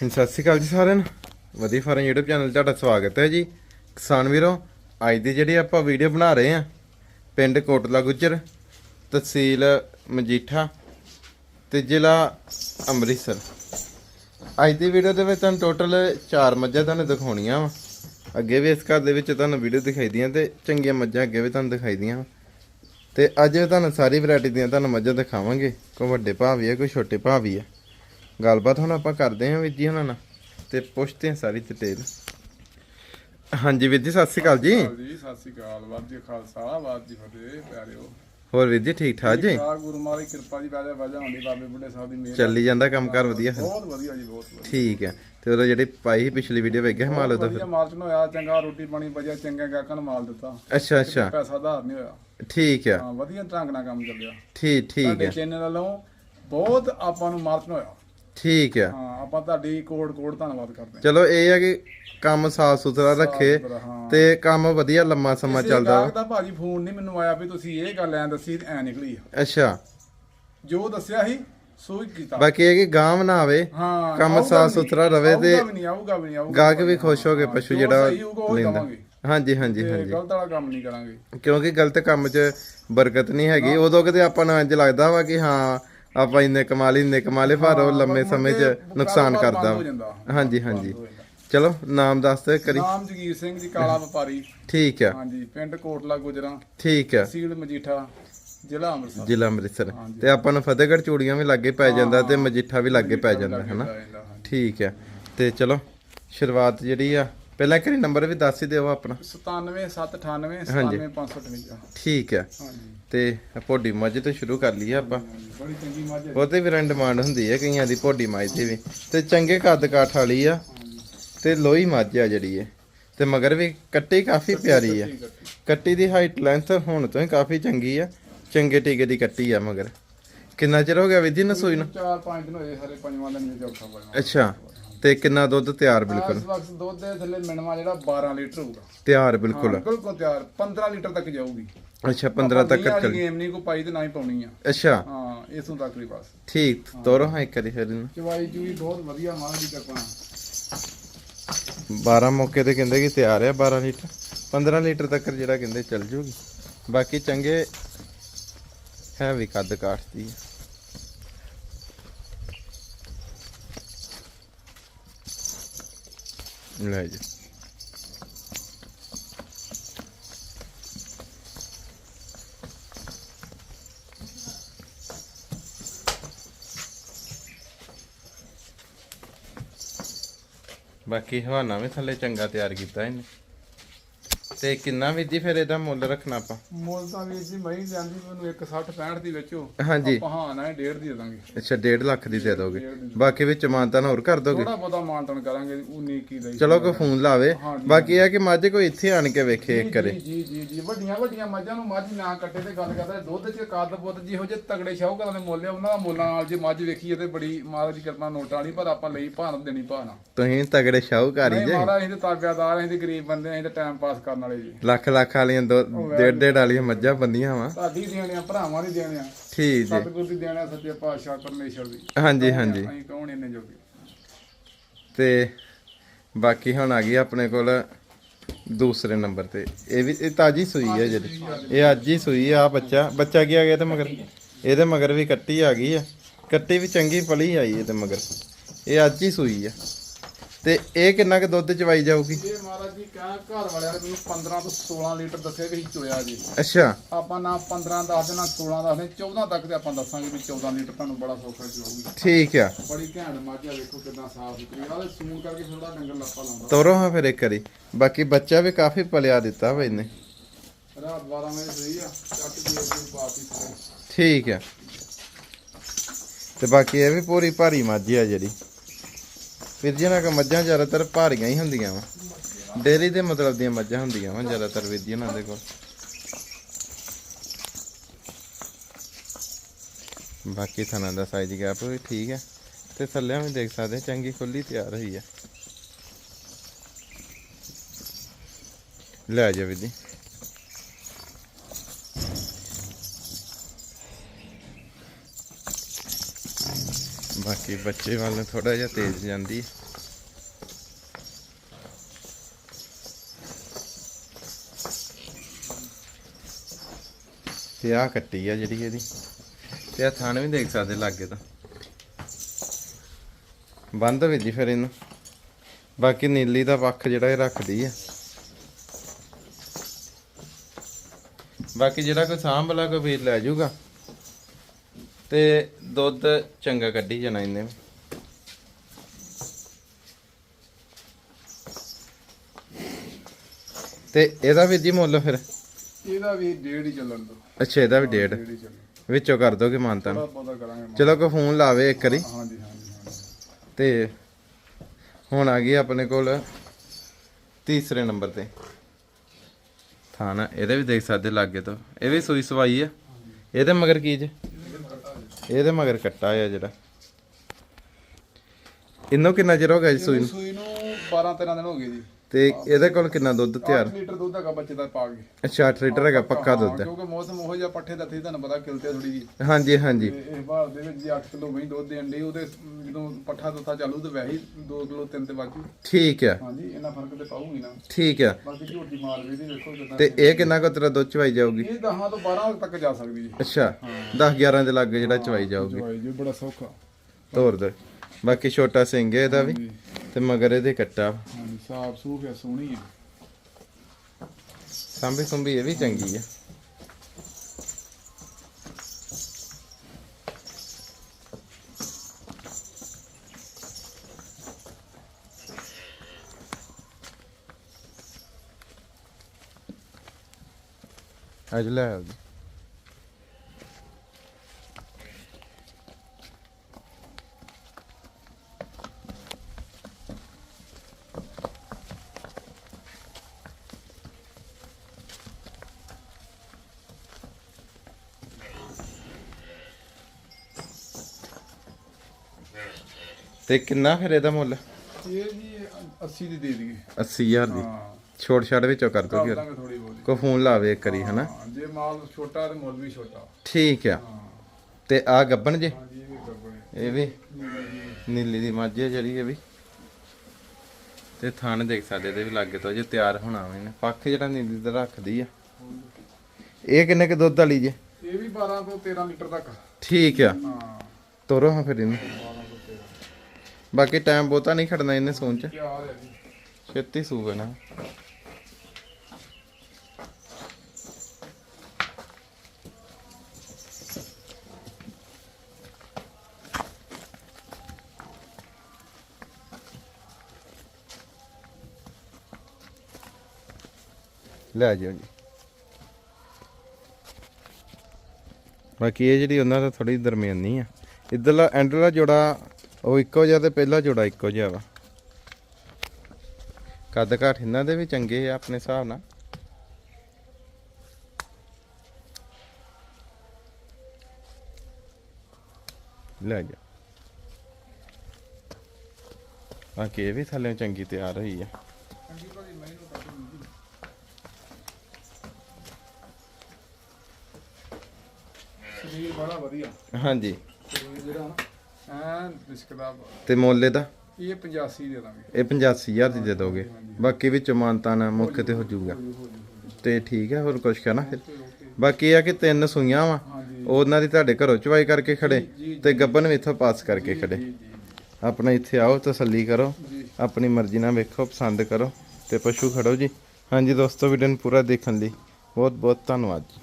ਹਾਂਜੀ, ਸਤਿ ਸ਼੍ਰੀ ਅਕਾਲ ਜੀ ਸਾਰਿਆਂ ਨੂੰ। ਵਧੀਆ ਫਾਰਮ YouTube ਚੈਨਲ 'ਤੇ ਤੁਹਾਡਾ ਸਵਾਗਤ ਹੈ ਜੀ। ਕਿਸਾਨ ਵੀਰੋ ਅੱਜ ਦੀ ਜਿਹੜੀ ਆਪਾਂ ਵੀਡੀਓ ਬਣਾ ਰਹੇ ਹਾਂ ਪਿੰਡ ਕੋਟਲਾ ਗੁੱਜਰ ਤਹਿਸੀਲ ਮਜੀਠਾ ਤੇ ਜ਼ਿਲ੍ਹਾ ਅੰਮ੍ਰਿਤਸਰ। ਅੱਜ ਦੀ ਵੀਡੀਓ ਦੇ ਵਿੱਚ ਤੁਹਾਨੂੰ ਟੋਟਲ 4 ਮੱਝਾਂ ਤੁਹਾਨੂੰ ਦਿਖਾਉਣੀਆਂ ਵਾ। ਅੱਗੇ ਵੀ ਇਸ ਘਰ ਦੇ ਵਿੱਚ ਤੁਹਾਨੂੰ ਵੀਡੀਓ ਦਿਖਾਈ ਦੀਆਂ ਤੇ ਚੰਗੀਆਂ ਮੱਝਾਂ ਅੱਗੇ ਵੀ ਤੁਹਾਨੂੰ ਦਿਖਾਈ ਦੀਆਂ ਵਾ। ਤੇ ਅੱਜ ਤੁਹਾਨੂੰ ਸਾਰੀ ਵੈਰਾਈਟੀ ਦੀਆਂ ਤੁਹਾਨੂੰ ਮੱਝਾਂ ਦਿਖਾਵਾਂਗੇ। ਕੋਈ ਵੱਡੇ ਭਾਅ ਵੀ ਹੈ ਕੋਈ ਛੋਟੇ ਭਾਅ ਵੀ ਹੈ। ਗੱਲਬਾਤ ਹੁਣ ਆਪਾਂ ਕਰਦੇ ਹਾਂ ਵੀਰ ਜੀ ਉਹਨਾਂ ਨਾਲ ਤੇ ਪੁੱਛਦੇ ਹਾਂ ਸਾਰੀ ਡਿਟੇਲ ਹਾਂਜੀ ਵੀਰ ਜੀ ਸਤਿ ਸ਼੍ਰੀ ਅਕਾਲ ਜੀ। ਜੀ ਸਤਿ ਸ੍ਰੀ ਅਕਾਲ ਵਾਹਿਗੁਰੂ ਜੀ ਕਾ ਖਾਲਸਾ ਵਾਹਿਗੁਰੂ ਜੀ ਕੀ ਫਤਿਹ ਪਿਆਰਿਓ। ਹੋਰ ਵੀਰ ਜੀ ਠੀਕ ਠਾਕ ਜੀ? ਆ ਗੁਰੂ ਮਹਾਰਾਜ ਦੀ ਕਿਰਪਾ ਦੀ ਵਜ੍ਹਾ ਵਜ੍ਹਾ ਹੁੰਦੀ ਬਾਬੇ ਬੁੱਢੇ ਸਾਹਿਬ ਦੀ ਮਿਹਰ ਚੱਲੀ ਜਾਂਦਾ ਕੰਮਕਾਰ ਵਧੀਆ। ਫਿਰ ਬਹੁਤ ਵਧੀਆ ਜੀ ਬਹੁਤ ਵਧੀਆ। ਠੀਕ ਹੈ ਤੇ ਉਹਦਾ ਜਿਹੜੀ ਪਾਈ ਸੀ ਪਿਛਲੀ ਵੀਡੀਓ ਵੇਖਿਆ ਹਿਮਾਲय ਦਾ ਫਿਰ? ਮਾਲਕ ਹੋਇਆ ਚੰਗਾ ਰੋਟੀ ਪਾਣੀ ਵਧੀਆ ਚੰਗੇ ਗਾਹਕਾਂ ਨੂੰ ਮਾਲ ਦਿੱਤਾ। ਅੱਛਾ ਅੱਛਾ। ਪੈਸਾ ਧਾਰ ਨਹੀਂ ਹੋਇਆ। ਠੀਕ ਆ ਹਾਂ ਵਧੀਆ ਢੰਗ ਨਾਲ ਕੰਮ ਚੱਲਿਆ। ਠੀਕ ਠੀਕ ਹੈ। ਚੈਨਲ ਵੱਲੋਂ ਬਹੁਤ ਆਪਾਂ ਨੂੰ ਮਾਲਕ ਹੋਇਆ ਠੀਕ ਆ। ਹਾਂ ਆਪਾਂ ਤੁਹਾਡੀ ਕੋੜ ਕੋੜ ਧੰਨਵਾਦ ਕਰਦੇ ਹਾਂ। ਚਲੋ ਇਹ ਆ ਕਿ ਕੰਮ ਸਾਫ਼ ਸੁਥਰਾ ਰੱਖੇ ਸੁਥਰਾ, ਹਾਂ। ਤੇ ਕੰਮ ਵਧੀਆ ਲੰਮਾ ਸਮਾਂ ਕਿਸੇ ਚੱਲਦਾ। ਗਾਹਕ ਦਾ ਭਾਜੀ ਫੋਨ ਨਹੀਂ ਮੈਨੂੰ ਆਇਆ ਵੀ ਤੁਸੀਂ ਇਹ ਗੱਲ ਐ ਦੱਸੀ ਤੇ ਐ ਨਿਕਲੀ ਆ। ਅੱਛਾ। ਜੋ ਦੱਸਿਆ ਸੀ ਸੋ ਹੀ ਕੀਤਾ। ਬਾਕੀ ਇਹ ਕਿ ਗਾਂਵ ਨਾ ਆਵੇ ਹਾਂ ਕੰਮ ਆਊਗਾ ਸਾਫ਼ ਵੀ ਨਹੀਂ, ਸੁਥਰਾ ਰਵੇ ਤੇ ਆਊਗਾ ਵੀ ਨਹੀਂ ਆਊਗਾ ਵੀ ਨਹੀਂ ਆਊਗਾ ਗਾਹਕ ਵੀ ਖੁਸ਼ ਹੋ ਕੇ ਹਾਂ, ਪਸ਼ੂ ਜੋ ਜਿਹੜਾ ਸਹੀ ਹੋਊਗਾ ਉਹ ਹੀ ਲੈਂਦਾ। ਦੇਵਾਂਗੇ। ਹਾਂਜੀ ਹਾਂਜੀ ਤੇ ਹਾਂਜੀ। ਗਲਤ ਵਾਲਾ ਕੰਮ ਨਹੀਂ ਕਰਾਂਗੇ। ਕਿਉਂਕਿ ਗਲਤ ਕੰਮ 'ਚ ਬਰਕਤ ਨਹੀਂ ਹੈਗੀ। ਉਦੋਂ ਕਿਤੇ ਆਪਾਂ ਨੂੰ ਇੰਜ ਲੱਗਦਾ ਵਾ ਕਿ ਹਾਂ ਆਪਾਂ ਇੰਨੇ ਕਮਾ ਲਈ ਇੰਨੇ ਕਮਾ ਲਏ ਪਰ ਉਹ ਲੰਮੇ ਸਮੇਂ 'ਚ ਨੁਕਸਾਨ ਕਰਦਾ। ਹੋ। ਜਾਂਦਾ। ਹਾਂਜੀ ਹਾਂਜੀ। ਚਲੋ ਨਾਮ ਦੱਸ ਦੇ ਕਰੀ ਨਾਮ ਜਗੀਰ ਸਿੰਘ ਜੀ ਕਾਲਾ ਵਪਾਰੀ। ਠੀਕ ਆ। ਹਾਂਜੀ ਪਿੰਡ ਕੋਟਲਾ ਗੁਜਰਾ। ਠੀਕ ਆ। ਤਹਿਸੀਲ ਮਜੀਠਾ ਜ਼ਿਲ੍ਹਾ ਅੰਮ੍ਰਿਤਸਰ। ਜ਼ਿਲ੍ਹਾ ਅੰਮ੍ਰਿਤਸਰ। ਤੇ ਆਪਾਂ ਨੂੰ ਫਤਿਹਗੜ੍ਹ ਚੂੜੀਆਂ ਵੀ ਲੱਗੇ ਪੈ ਜਾਂਦਾ ਤੇ ਮਜੀਠਾ ਵੀ ਲੱਗੇ ਪੈ ਜਾਂਦਾ ਹਨਾ। ਠੀਕ ਆ। ਤੇ ਚਲੋ ਸ਼ੁਰੂਆਤ ਜਿਹੜੀ ਆ ਪਹਿਲਾਂ ਕਰੀ ਨੰਬਰ ਵੀ ਦੱਸ ਹੀ ਦਿਓ ਆਪਣਾ। 97798 ਹਾਂਜੀ। 97558 ਠੀਕ ਆ ਹਾਂਜੀ। ਤੇ ਭੋਡੀ ਮੱਝ ਤੋਂ ਸ਼ੁਰੂ ਕਰ ਲਈਏ ਆਪਾਂ। ਹਾਂਜੀ, ਬੜੀ ਚੰਗੀ ਮੱਝ ਹੈ। ਉਹਦੇ ਵੀ ਰਨ ਡਿਮਾਂਡ ਹੁੰਦੀ ਹੈ ਕਈਆਂ ਦੀ ਭੋਡੀ ਮੱਝ ਦੀ ਵੀ। ਤੇ ਚੰਗੇ ਕੱਦ ਕਾਠ ਵਾਲੀ ਆ ਤੇ ਲੋਹੀ ਮੱਝ ਆ ਜਿਹੜੀ ਹੈ ਤੇ ਮਗਰ ਵੀ ਕੱਟੀ ਕਾਫੀ ਪਿਆਰੀ ਆ। ਹੈ। ਕੱਟੀ। ਦੀ ਹਾਈਟ ਲੈਂਥ ਹੁਣ ਤੋਂ ਹੀ ਕਾਫੀ ਚੰਗੀ ਆ। ਚੰਗੇ ਟੀਕੇ ਦੀ ਕੱਟੀ ਆ ਮਗਰ। ਕਿੰਨਾ ਚਿਰ ਹੋ ਗਿਆ ਵਿਧੀ ਨਸੋਈ ਨੂੰ? ਚਾਰ ਪੰਜ ਦਿਨ ਹੋਏ ਸਾਰੇ ਪੰਜਵਾਂ ਦਿਨ ਬਣਾ ਅੱਛਾ। ਤੇ ਕਿੰਨਾ ਦੁੱਧ ਤਿਆਰ ਬਿਲਕੁਲ? ਇਸ ਵਕਤ ਦੁੱਧ ਦੇ ਥੱਲੇ ਮਿਨਮਾ ਜਿਹੜਾ 12 ਲੀਟਰ ਹੋਊਗਾ। ਤਿਆਰ ਹਾਂ, ਬਿਲਕੁਲ ਬਿਲਕੁਲ ਤਿਆਰ। 15 ਲੀਟਰ ਤੱਕ ਜਾਊਗੀ। ਅੱਛਾ 15 ਤੱਕ ਚੱਲ ਗੇਮ ਨਹੀਂ ਕੋ ਪਾਈ ਤੇ ਨਾ ਹੀ ਪਾਉਣੀ ਆ। ਅੱਛਾ। ਹਾਂ ਇਸੋਂ ਤੱਕ ਹੀ ਬਸ। ਠੀਕ ਤੋਰੋ ਹਾਂ ਇੱਕ ਵਾਰੀ ਫਿਰ ਇਹਨੂੰ। ਚਵਾਈ ਚੂਈ ਬਹੁਤ ਵਧੀਆ ਮਾਲ ਦੀ ਕਿਰਪਾ 12 ਮੌਕੇ ਤੇ ਕਹਿੰਦੇ ਕਿ ਤਿਆਰ ਆ 12 ਲੀਟਰ। 15 ਲੀਟਰ ਤੱਕ ਜਿਹੜਾ ਕਹਿੰਦੇ ਚੱਲ ਜੂਗੀ। ਬਾਕੀ ਚੰਗੇ ਹੈ ਵੀ ਕੱਦ ਕਾਠ ਦੀ। ਆ। ਲੈ ਜੀ। ਬਾਕੀ ਹਵਾਨਾ ਵੀ ਥੱਲੇ ਚੰਗਾ ਤਿਆਰ ਕੀਤਾ ਇਹਨੇ। ਤੇ ਕਿੰਨਾ ਵੀ ਜੀ ਫਿਰ ਇਹਦਾ ਮੁੱਲ ਰੱਖਣਾ ਆਪਾਂ। ਮੁੱਲ ਤਾਂ ਵੀਰ ਜੀ ਮਹੀਂ ਜਾਂਦੀ ਮੈਨੂੰ 160 65 ਦੀ ਵਿੱਚੋਂ ਹਾਂਜੀ। ਆਪਾਂ ਹਾਂ ਨਾ 1.5 ਦੀ ਦੇ ਦਾਂਗੇ। ਅੱਛਾ 1.5 ਲੱਖ ਦੀ ਦੇ ਦੋਗੇ। ਬਾਕੀ ਵਿੱਚ ਮਾਨਤਾਨ ਹੋਰ ਕਰ ਦੋਗੇ? ਥੋੜਾ ਬਹੁਤਾ ਮਾਨਤਨ ਕਰਾਂਗੇ 19 ਕੀ ਦਾ। ਚਲੋ ਕੋਈ ਫੋਨ ਲਾਵੇ। ਬਾਕੀ ਇਹ ਕਿ ਮੱਝ ਕੋਈ ਇੱਥੇ ਆਣ ਕੇ ਵੇਖੇ ਇੱਕ ਕਰੇ ਜੀ ਜੀ ਜੀ ਜੀ। ਵੱਡੀਆਂ ਵੱਡੀਆਂ ਮੱਝਾਂ ਨੂੰ ਮੱਝ ਨਾ ਕੱਟੇ ਤੇ ਗੱਲ ਕਰਦਾ ਦੁੱਧ ਚ ਕੱਦ ਬੁੱਧ ਜਿਹੋ ਜਿਹੇ ਤਗੜੇ ਸ਼ੌਕਰਾਂ ਦੇ ਮੁੱਲ ਉਹਨਾਂ ਦਾ ਮੁੱਲਾਂ ਨਾਲ ਜੇ ਮੱਝ ਵੇਖੀਏ ਤੇ ਬੜੀ ਮਹਾਰਾਜ ਦੀ ਕਿਰਪਾ ਨੋਟਾਂ ਵਾਲੀ ਪਰ ਆਪਾਂ ਲਈ ਭਾਨ ਦੇਣੀ ਭਾਣਾ ਤੁਸੀਂ ਤਗੜੇ ਸ਼ਾਹੂਕਾਰੀ ਜੇ। ਮਹਾਰਾਜ ਅਸੀਂ ਤੇ ਤਾਬਿਆਦਾਰ ਅਸੀਂ ਤੇ ਗਰੀਬ ਬੰਦੇ ਅਸੀਂ ਤੇ ਟਾਈਮ ਪਾਸ ਕਰਨ ਵਾਲੇ ਜੀ। ਲੱਖ ਲੱਖ ਵਾਲੀਆਂ ਦੋ ਡੇਢ ਡੇਢ ਵਾਲੀਆਂ ਮੱਝਾਂ ਬੰਦੀਆਂ ਵਾ। ਸਾਡੀ ਦੇਣਿਆ ਭਰਾਵਾਂ ਦੀ ਦੇਣਿਆ ਠੀਕ ਜੀ। ਸਤਿਗੁਰ ਦੀ ਦੇਣਿਆ ਸੱਚੇ ਪਾਤਸ਼ਾਹ ਪਰਮੇਸ਼ਰ ਦੀ। ਹਾਂਜੀ ਹਾਂਜੀ। ਅਸੀਂ ਕੌਣ ਇੰਨੇ ਜੋਗੇ? ਤੇ ਬਾਕੀ ਹੁਣ ਆ ਗਈ ਆਪਣੇ ਕੋਲ ਦੂਸਰੇ ਨੰਬਰ ਤੇ। ਇਹ ਵੀ ਇਹ ਤਾਜੀ ਸੂਈ ਹੈ ਜਿਹੜੀ। ਇਹ ਅੱਜ ਹੀ ਸੂਈ ਆ ਬੱਚਾ। ਬੱਚਾ ਕੀ ਆ ਗਿਆ ਤੇ ਮਗਰ? ਇਹਦੇ ਮਗਰ ਵੀ ਕੱਟੀ ਆ ਗਈ ਆ। ਕੱਟੀ ਵੀ ਚੰਗੀ ਪਲੀ ਆਈ ਇਹਦੇ ਮਗਰ। ਇਹ ਅੱਜ ਹੀ ਸੂਈ ਆ। ਤੇ ਇਹ ਕਿੰਨਾ ਕੁ ਦੁੱਧ ਚਵਾਈ ਜਾਊਗੀ? ਇਹ ਮਹਾਰਾਜ ਜੀ ਕਹਾਂ ਘਰ ਵਾਲਿਆਂ ਨੇ ਮੈਨੂੰ 15 ਤੋਂ 16 ਲੀਟਰ ਦੱਸਿਆ ਵੀ ਚੋਇਆ ਜੀ। ਅੱਛਾ। ਆਪਾਂ ਨਾ 15 ਦੱਸ ਦੇਣਾ 16 ਦੱਸ ਦੇ 14 ਤੱਕ ਤੇ ਆਪਾਂ ਦੱਸਾਂਗੇ ਵੀ 14 ਲੀਟਰ ਤੁਹਾਨੂੰ ਬੜਾ ਸੌਖਾ ਚੋਊਗੀ ਠੀਕ ਆ। ਬੜੀ ਘੈਂਟ ਮਾਝਾ ਵੇਖੋ ਕਿਦਾਂ ਸਾਫ਼ ਸੁਥਰੀ ਆਲੇ ਸੂਣ ਕਰਕੇ ਥੋੜਾ ਡੰਗਰ ਲੱਪਾ ਲਾਉਂਦਾ। ਤੋਰੋ ਹਾਂ ਫਿਰ ਇੱਕ ਵਾਰੀ। ਬਾਕੀ ਬੱਚਾ ਵੀ ਕਾਫੀ ਪਲਿਆ ਦਿੱਤਾ ਵਾ ਇਹਨੇ। ਰਾਤ 12 ਵਜੇ ਸਹੀ ਆ ਚੱਕ ਦੀ ਬਾਤੀ ਠੀਕ ਆ। ਤੇ ਬਾਕੀ ਇਹ ਵੀ ਪੂਰੀ ਭਾਰੀ ਮੱਝ ਆ ਜਿਹੜੀ। ਵੀਰ ਜੀ ਨਾਲ ਮੱਝਾਂ ਜ਼ਿਆਦਾਤਰ ਭਾਰੀਆਂ ਹੀ ਹੁੰਦੀਆਂ ਵਾ। ਡੇਰੀ ਦੇ ਮਤਲਬ ਦੀਆਂ ਮੱਝਾਂ ਹੁੰਦੀਆਂ ਵਾ ਜ਼ਿਆਦਾਤਰ ਵੀਰ ਜੀ ਉਹਨਾਂ ਦੇ ਕੋਲ। ਬਾਕੀ ਥਣਾ ਦਾ ਸਾਈਜ਼ ਗੈਪ ਵੀ ਠੀਕ ਹੈ। ਤੇ ਥੱਲਿਆਂ ਵੀ ਦੇਖ ਸਕਦੇ ਚੰਗੀ ਖੁੱਲੀ ਤਿਆਰ ਹੋਈ ਹੈ। ਲੈ ਜਾ ਵੀਰ ਜੀ। ਬਾਕੀ ਬੱਚੇ ਵੱਲ ਨੂੰ ਥੋੜਾ ਜਿਹਾ ਤੇਜ਼ ਜਾਂਦੀ। ਹੈ। ਤੇ ਆ ਕੱਟੀ ਆ ਜਿਹੜੀ ਇਹਦੀ। ਤੇ ਆ ਥਾਣ ਵੀ ਦੇਖ ਸਕਦੇ ਲਾਗੇ ਤਾਂ। ਬੰਦ ਵਿੱਚ ਜੀ ਫਿਰ ਇਹਨੂੰ। ਬਾਕੀ ਨੀਲੀ ਦਾ ਪੱਖ ਜਿਹੜਾ ਇਹ ਰੱਖਦੀ ਆ। ਬਾਕੀ ਜਿਹੜਾ ਕੋਈ ਸਾਂਭਲਾ ਕੋਈ ਵੀਰ ਲੈ ਜਾਊਗਾ। ਤੇ ਦੁੱਧ ਚੰਗਾ ਕੱਢੀ ਜਾਣਾ ਇਹਨੇ। ਤੇ ਇਹਦਾ ਵੀ ਜੀ ਮੁੱਲ ਫਿਰ? ਇਹਦਾ ਵੀ ਡੇਢ ਹੀ ਚੱਲਣ ਦੋ ਅੱਛਾ ਇਹਦਾ ਵੀ ਡੇਢ। ਡੇਢ ਹੀ ਚੱਲਣ ਵਿੱਚੋਂ ਕਰ ਦੋਗੇ ਮਾਨਤਾ ਥੋੜਾ ਬਹੁਤਾ ਕਰਾਂਗੇ ਮਾਨ। ਚਲੋ ਕੋਈ ਫੋਨ ਲਾਵੇ ਇੱਕ ਵਾਰੀ। ਹਾਂਜੀ ਹਾਂਜੀ ਹਾਂਜੀ ਤੇ ਹੁਣ ਆ ਗਈ ਆਪਣੇ ਕੋਲ ਤੀਸਰੇ ਨੰਬਰ ਤੇ। ਥਾਣਾ ਇਹਦੇ ਵੀ ਦੇਖ ਸਕਦੇ ਲਾਗੇ ਤੋਂ। ਇਹ ਵੀ ਸੂਈ ਸਵਾਈ ਆ। ਇਹਦੇ ਮਗਰ ਕੀ ਜੇ? ਇਹਦੇ ਮਗਰ ਕੱਟਾ ਆ ਜਿਹੜਾ। ਇਹਨੂੰ ਕਿੰਨਾ ਚਿਰ ਹੋ ਗਿਆ ਜੀ ਸੂਈ ਨੂੰ? ਸੂਈ ਨੂੰ 12 13 ਦਿਨ ਹੋ ਗਏ ਜੀ। ਤੇ ਇਹਦੇ ਕੋਲ ਕਿੰਨਾ ਦੁੱਧ ਤਿਆਰ? 8 ਲੀਟਰ ਦੁੱਧ ਹੈਗਾ ਬੱਚੇ ਦਾ ਪਾ ਕੇ। ਅੱਛਾ 8 ਲੀਟਰ ਹੈਗਾ ਪੱਕਾ ਹਾਂ, ਦੁੱਧ ਕਿਉਂਕਿ ਮੌਸਮ ਉਹੋ ਜਿਹਾ ਪੱਠੇ ਦਾ ਥੀ ਤੁਹਾਨੂੰ ਪਤਾ ਕਿਲਤੇ ਥੋੜੀ ਜੀ ਹਾਂਜੀ ਹਾਂਜੀ। ਤੇ ਇਹ ਭਾਰ ਦੇ ਵਿੱਚ ਜੀ 8 ਕਿਲੋ ਮਹੀਂ ਦੁੱਧ ਦੇਣ ਲਈ ਉਹਦੇ ਜਦੋਂ ਪੱਠਾ ਦਿੱਤਾ ਚਾਲੂ ਤੇ ਵੈਸੇ ਹੀ 2 ਕਿਲੋ 3 ਤੇ ਬਾਕੀ ਠੀਕ ਆ ਹਾਂਜੀ ਇਹਨਾਂ ਫ਼ਰਕ ਤੇ ਪਾਊਗੀ ਨਾ। ਠੀਕ ਆ ਬਾਕੀ ਝੋਟੀ ਮਾਰ ਵੀ ਦੀ ਵੇਖੋ ਕਿਦਾਂ ਤੇ ਇਹ ਕਿੰਨਾ ਕੁ ਤੇਰਾ ਦੁੱਧ ਚਵਾਈ ਜਾਊਗੀ? ਇਹ 10 ਤੋਂ 12 ਤੱਕ ਜਾ ਸਕਦੀ ਜੀ ਅੱਛਾ 10 11 ਦੇ ਲਾਗੇ ਜਿਹੜਾ ਚਵਾਈ ਜਾਊਗੀ। ਜਵਾਈ ਜੀ ਬੜਾ ਸੌਖਾ। ਤੋਰ ਦੇ ਬਾਕੀ ਛੋਟਾ ਸਿੰਘ ਹੈ ਇਹਦਾ ਵੀ। ਤੇ ਮਗਰ ਇਹਦੇ ਕੱਟਾ। ਹਾਂਜੀ ਸਾਫ਼ ਸੂਫ ਹੈ ਸੋਹਣੀ ਹੈ ਸਾਂਭੀ ਸੁੰਭੀ ਇਹ ਵੀ ਚੰਗੀ ਆ। ਅੱਜ ਲੈ ਆਓ ਤੇ ਕਿੰਨਾ ਫਿਰ ਇਹਦਾ ਮੁੱਲ? ਇਹ ਜੀ 80 ਦੀ ਦੇ ਦਈਏ। 80000 ਦੀ। ਹਾਂ। ਛੋਟ ਛਾੜ ਵਿੱਚੋਂ ਕਰ ਕਰ ਥੋੜੀ ਬਹੁਤੀ। ਕੋ ਫੋਨ ਲਾਵੇ ਇੱਕ ਵਾਰੀ ਹਨਾ? ਜੇ ਮਾਲ ਛੋਟਾ ਤੇ ਮੁੱਲ ਵੀ ਛੋਟਾ। ਠੀਕ ਆ। ਤੇ ਆ ਗੱਬਣ ਜੇ? ਇਹ ਵੀ ਨੀਲੀ ਦੀ ਮੱਝ ਜਿਹੜੀ ਇਹ ਵੀ। ਤੇ ਥਣ ਦੇਖ ਸਕਦੇ ਇਹਦੇ ਵੀ ਲਾਗੇ ਤੋਂ ਜੇ ਤਿਆਰ ਹੋਣਾ ਵੇ ਨੇ ਪੱਖ ਜਿਹੜਾ ਨੀਲੀ ਦਾ ਰੱਖਦੀ ਆ। ਇਹ ਕਿੰਨੇ ਕੇ ਦੁੱਧ ਵਾਲੀ ਜੇ? ਇਹ ਵੀ 12 ਤੋਂ 13 ਲੀਟਰ ਤੱਕ। ਠੀਕ ਆ। ਤੋਰੋ ਹਾਂ ਫਿਰ ਇਹਨੂੰ। 12 ਤੋਂ 13 ਬਾਕੀ ਟਾਈਮ ਬਹੁਤਾ ਨਹੀਂ ਖੜਨਾ ਇਹਨੇ ਸੌਣ ਚ। ਛੇਤੀ ਸੂਵੇ ਨਾ। ਲੈ ਜਾਓ ਜੀ। ਬਾਕੀ ਇਹ ਜਿਹੜੀ ਉਹਨਾਂ ਦਾ ਥੋੜੀ ਦਰਮਿਆਨੀ ਆ। ਇਧਰਲਾ ਐਂਡਲਾ ਜੋੜਾ ਉਹ ਇੱਕੋ ਜਿਹਾ ਤੇ ਪਹਿਲਾ ਜੋੜਾ ਇੱਕੋ ਜਿਹਾ ਵਾ। ਕੱਦ ਘਾਟ ਇਹਨਾਂ ਦੇ ਵੀ ਚੰਗੇ ਆ ਆਪਣੇ ਹਿਸਾਬ ਨਾਲ। ਲੈ ਜਾ। ਬਾਕੀ ਇਹ ਵੀ ਥੱਲੇ ਚੰਗੀ ਤਿਆਰ ਹੋਈ ਆ। ਸਰੀਰ ਬੜਾ ਵਧੀਆ। ਹਾਂਜੀ। ਜਿਹੜਾ ਰਿਸਕਦਾ ਤੇ ਮੋਲੇ ਦਾ ਇਹ 85 ਦੇ ਦਾਂਗੇ। ਇਹ 85000 ਦੀ ਦੇ ਦੋਗੇ। ਬਾਕੀ ਵਿੱਚ ਮਾਨਤਾ ਨਾ ਮੁੱਖ ਤੇ ਹੋ ਜਾਊਗਾ। ਤੇ ਠੀਕ ਹੈ ਹੋਰ ਕੁਝ ਕਹਿਣਾ ਫਿਰ? ਬਾਕੀ ਇਹ ਆ ਕਿ ਤਿੰਨ ਸੂਈਆਂ ਵਾ। ਉਹਨਾਂ ਦੀ ਤੁਹਾਡੇ ਘਰੋਂ ਚਵਾਈ ਕਰਕੇ ਖੜੇ ਤੇ ਗੱਬਨ ਵੀ ਇੱਥੋਂ ਪਾਸ ਕਰਕੇ ਖੜੇ। ਆਪਣਾ ਇੱਥੇ ਆਓ ਤਸੱਲੀ ਕਰੋ। ਆਪਣੀ ਮਰਜ਼ੀ ਨਾਲ ਵੇਖੋ ਪਸੰਦ ਕਰੋ ਤੇ ਪਸ਼ੂ ਖੜੋ ਜੀ। ਹਾਂਜੀ ਦੋਸਤੋ ਵੀਡੀਓ ਨੂੰ ਪੂਰਾ ਦੇਖਣ ਲਈ ਬਹੁਤ ਬਹੁਤ ਧੰਨਵਾਦ ਜੀ।